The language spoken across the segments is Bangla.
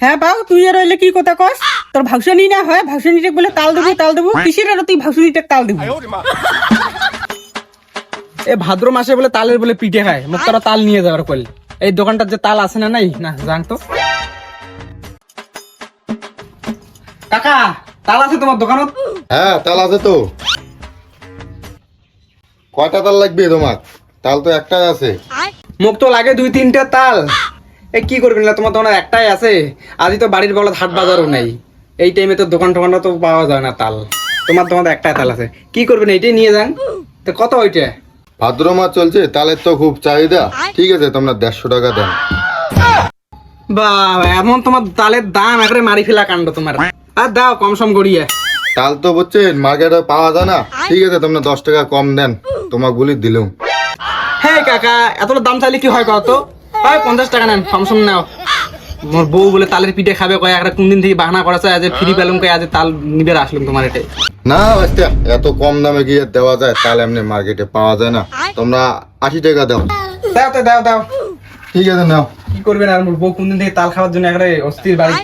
হ্যাঁ বাউ তুই আর রইলে কি কথা কস? তোর ভাউসানি না হয় ভাউসানিটা বলে তাল দেবো তাল দেবো। কিসের আর তুই ভাউসানিটা তাল দেবো? এ ভাদ্র মাসে বলে তালের বলে পিঠে খায়। মুখ তারা তাল নিয়ে যাওয়ার কল। এই দোকানটার যে তাল আছে না নাই? না জান তো। কাকা তাল আছে তোমার দোকানত? হ্যাঁ তাল আছে তো। কয়টা তাল লাগবে তোমার? তাল তো একটাই আছে। মুখ তো লাগে দুই তিনটা তাল। এ কি করবি না তোমার দোকানে একটাই আছে। আজই তো বাড়ির বলত হাট বাজারও নেই। এই টাইমে তো দোকান টোকানটা তো পাওয়া যায় না তাল। তোমার দোকানে একটাই তাল আছে। কি করবেন এইটাই নিয়ে যান। তো কত ওইটা ভাদ্র মাস চলছে তালের তো খুব চাহিদা। ঠিক আছে তোমরা দেড়শো টাকা দেন। বা এমন তোমার তালের দাম একবারে মারি ফেলা কাণ্ড তোমার। আর দাও কম সম গড়িয়ে। তাল তো বুঝছেন মার্কেটে পাওয়া যায় না। ঠিক আছে তোমরা দশ টাকা কম দেন। তোমার গুলি দিলুম। হ্যাঁ কাকা এতটা দাম চাইলে কি হয় কত হয় পঞ্চাশ টাকা নেন ফাংশন নাও। মোর বউ বলে তালের পিঠে খাবে কয় একটা কোন দিন থেকে বাহানা করেছে আজ ফ্রি পেলাম কয় আজ তাল নিবে আসলাম তোমার এটাই। না বাস্তা এত কম দামে কি দেওয়া যায়? তাল এমনি মার্কেটে পাওয়া যায় না। তোমরা আশি টাকা দাও। দাও তো দাও দাও। ঠিক আছে নাও। কি করবেন আর মোর বউ কোনদিন থেকে তাল খাওয়ার জন্য একটা অস্থির বাড়ি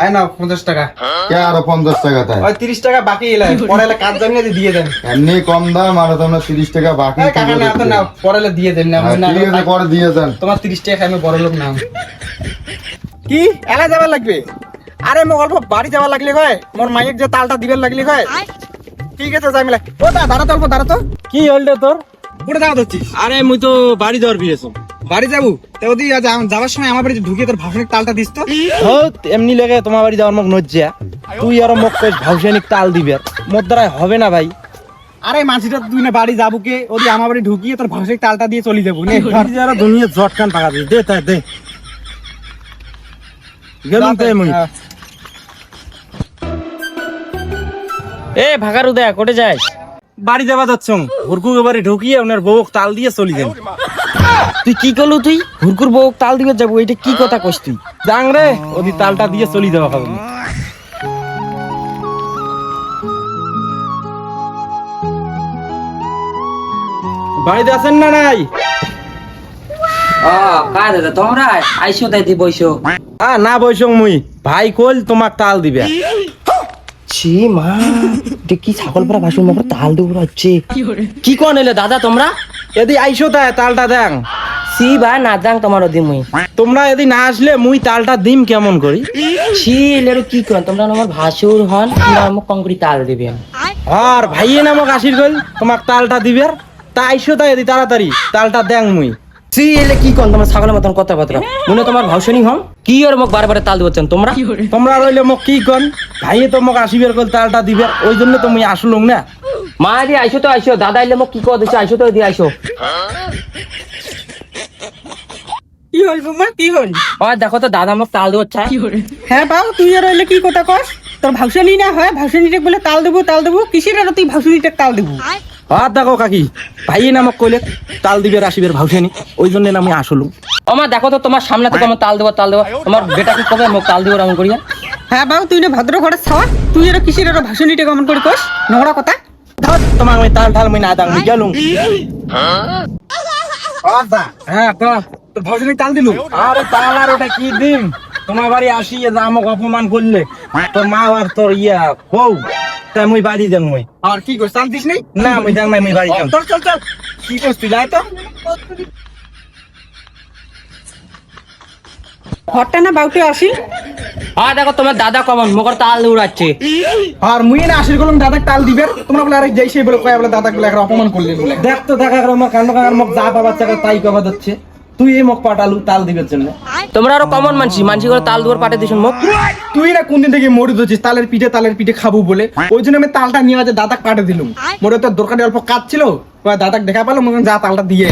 আয় না পঞ্চাশ টাকা। কে আরও পঞ্চাশ টাকা তাই ওই তিরিশ টাকা বাকি এলে পরে এলে কাজ জানিয়ে যে দিয়ে দেন। এমনি কম দাম আর তোমরা তিরিশ টাকা বাকি কাকা না তো না পরে এলে দিয়ে দেন না হ্যাঁ, ঠিক আছে পরে দিয়ে দেন। তোমার তিরিশ টাকা খাই আমি বড় লোক নাম কি? এলা যাবার লাগবে? আরে মো অল্প বাড়ি যাবার লাগলে কয়? মোর মাইক যে তালটা দিবার লাগলে কয়? ঠিক আছে যাই মিলে। ও দা দাঁড়া তো অল্প দাঁড়া তো। কি হলটা তোর? যাওয়া ধরছিস। আরে মুই তো বাড়ি যাওয়ার বিয়েছো বাড়ি যাব? তো ওদি আজ আম- সময় আমার বাড়ি ঢুকিয়ে তোর ভাষণিক তালটা দিস তো। এমনি লাগে তোমার বাড়ি যাওয়ার মুখ নজ্জা। তুই আর মুখ কইস ভাউসানিক তাল দিবে। মোর দ্বারা হবে না ভাই। আরে মাঝিটা তুই না বাড়ি যাব কে? ওদি আমার বাড়ি ঢুকিয়ে তোর ভাষণিক তালটা দিয়ে চলে যাব নে। ধর। দুনিয়া জটকান পাকা দিস। দে তাই দে। গেলুম তাই মুই। এ ভাগার উদয় কোটে যাস বাড়ি যাবা যাচ্ছ। হুরকু বাড়ি ঢুকিয়ে ওনার বউ তাল দিয়ে চলি যান তুই কি করলু তুই? হুরকুর বউ তাল দিবে যাব এটা কি কথা কস তুই? যাং রে ওদি তালটা দিয়ে চলি যাওয়া খাব বাড়িতে আছেন না নাই? কাজ দাদা তোমরা? আইসো তাই দি বইসো। আ না বইস মুই। ভাই কইল তোমাক তাল দিবে। ছি মা কি ছাগল পরা ভাসু মকর তাল দেবো হচ্ছে কি কোন এলে দাদা তোমরা? এদি আইসো তাই তালটা দেন সি বা না যাং তোমার ওদি মুই। তোমরা যদি না আসলে মুই তালটা দিম কেমন করি? ছি লেরু কি কোন তোমরা আমার ভাসুর হন তোমরা আমাকে কংক্রি তাল দিবেন। আর ভাইয়ে নামক আসির কইল তোমাক তালটা দিবে তা আইসো তাই এদি তাড়াতাড়ি তালটা দেন মুই। সি এলে কি কোন তোমার ছাগলের মতন কথাবার্তা। মনে তোমার ভাউসনি হন। কি আর মোক বারে বারে তাল দিবেন তোমরা? তোমরা রইলে মোক কি কন ভাইয়ে তো মোক আসিবের কইল তালটা দিবে ওই জন্য তো মুই আসলুম না। মা দি আইসো তো আইসো। দাদা এলে মোক কি কো দিছে? আইসো তো দি আইসো। কি হল বৌমা কি হল? ও দেখো তো দাদা মোক তাল দেবো হ্যাঁ বাবু তুই আর রইলে কি কথা কস? তোর না হয় বলে তাল দেবো তাল দেবো। কিসের আর তুই তাল দেবো? আর দেখো কাকি ভাইয়ে নামক কইলে তাল দিবে আসিবের ভাউসেনি। ওই জন্য না মুই আসলুম ও মা দেখো তো তোমার সামনে থেকে আমার তাল দেবো তাল দেবো। তোমার বেটা কি কবে মোক তাল দিব এমন করিয়া? হ্যাঁ বাবু তুই না ভদ্র ঘরে ছাওয়া তুই আর কিসের আর ভাউসানিটা কেমন করে কস? নোংরা কথা। তোমাক আমি তাল ঠাল মুই না দাং মুই গেলুম হ্যাঁ তো তোর ভাউসানি তাল দিলু আরে তাল আর ওটা কি দিন তোমার বাড়ি আসি যে আমাকে অপমান করলে তোর মা আর তোর ইয়া বউ তা মুই বাড়ি যাম মুই আর কি কস তাল দিস নাই না মুই যাং নাই মুই বাড়ি যাম চল চল চল কি কস তুই যাই তো ঘরটা না বাউটে আসিল আর দেখো তোমার দাদা কমন মোকর তাল উড়াচ্ছে। আর মুই না করলাম দাদা তাল দিবে তোমরা বলে আরে যাই সেই বলে কয় বলে দাদা বলে একটা অপমান বলে। দেখ তো দেখা গেল আমার কাকার মুখ যা পাবার চাকা তাই কবা তুই এই পাটালু তাল দিবের জন্য। তোমরা আরও কমন মানছি মানছি করে তাল দুয়ার দিছ মোক তুই না কোন দিন থেকে মরে দিচ্ছিস তালের পিঠে তালের পিঠে খাব বলে। ওই জন্য আমি তালটা নিয়ে আছে দাদা কাটে দিলুম। মোরে তো দরকারি অল্প কাজ ছিল দাদাকে দেখা পেলাম যা তালটা দিয়ে।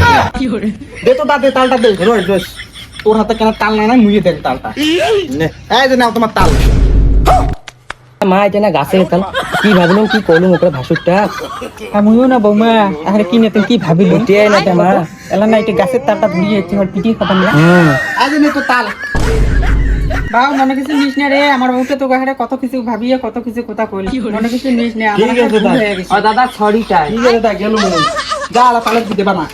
দে তো দাদা তালটা দে। রোজ রোজ তোর হাতে কেন তাল না? নাই মুইয়ে দেখ তালটা। নে। এই যে নাও তোমার তাল। মা এটা না গাছে তাল। কি ভাবলাম কি করলুম ওপরে ভাসুরটা? মুইও না বৌমা। আরে কি নেতেন কি ভাবিল এটাই না মা এলা না এটা গাছের তালটা ধরিয়ে যাচ্ছে ওর পিঠে খাতাম না? আজ নে তো তাল। বাবা মনে কিছু নিস না রে। আমার বউকে তো গাহারে কত কিছু ভাবিয়ে কত কিছু কথা কইল। মনে কিছু নিস না। আমার। হয়ে দাদা ছড়িটাই ঠিক আছে তা গেলুম মুই। যা আলা বানা।